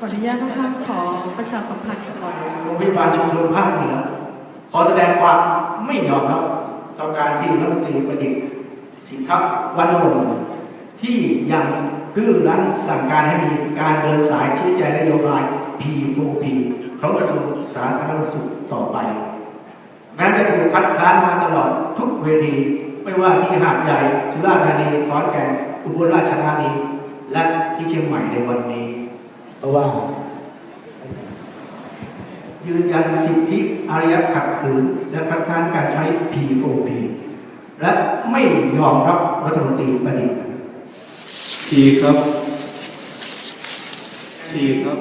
ขออนุญาตนะคะขอประชาสัมพันธ์ก่อนโรงพยาบาลชุมชนภาคเหนือขอแสดงความไม่ยอมรับต่อการที่รัฐมนตรีประดิษฐ์สินทัพวรรณรงที่ยังดื้อรั้นสั่งการให้มีการเดินสายชี้แจงนโยบาย P4P ของกระทรวงสาธารณสุขต่อไปแม้จะถูกคัดค้านมาตลอดทุกเวทีไม่ว่าที่หาดใหญ่สุราษฎร์ธานีขอนแก่นอุบลราชธานีและที่เชียงใหม่ในวันนี้ เพราะว่า ยืนยันสิทธิอารยะขัดขืน และคัดค้านการใช้ P4P และไม่ยอมรับรัฐมนตรีประดิษฐ์สี่ครับสี่ครับ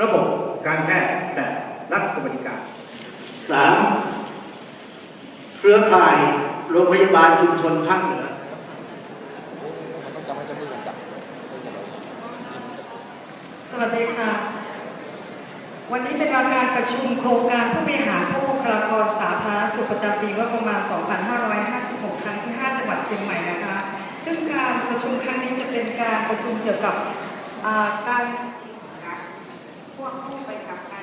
ระบบการแพทย์แบบรัฐสวัสดิการสามเครือข่ายโรงพยาบาลชุมชนภาคเหนือ ส วัสดีค่ะ วันนี้เป็นการประชุมโครงการผู้บริหารผู้บุคลากรสาธารณสุขประจำปีงบประมาณ 2556 ครั้งที่ 5 จังหวัดเชียงใหม่นะคะ ซึ่งการประชุมครั้งนี้จะเป็นการประชุมเกี่ยวกับการพวกผู้ไปกับการ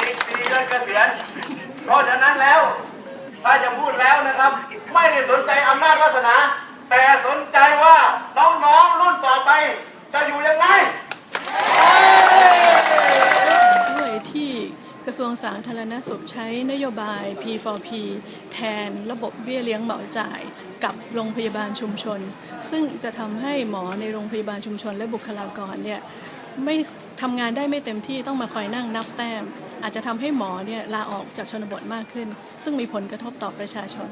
อีกสี่เดือนเกษียณเพราะฉะ นั้นแล้ว ถ้าจะพูดแล้วนะครับ ไม่ได้สนใจอำนาจวาสนา แต่สนใจว่าน้องๆรุ่นต่อไป จะอยู่ยังไงด้วยที่กระทรวงสาธารณสุขใช้นโยบาย P4P แทนระบบเบี้ยเลี้ยงเหมาจ่ายกับโรงพยาบาลชุมชน ซึ่งจะทำให้หมอในโรงพยาบาลชุมชน และบุคลากรเนี่ยไม่ทำงานได้ไม่เต็มที่ต้องมาคอยนั่งนับแต้มอาจจะทำให้หมอเนี่ยลาออกจากชนบทมากขึ้น ซึ่งมีผลกระทบต่อประชาชน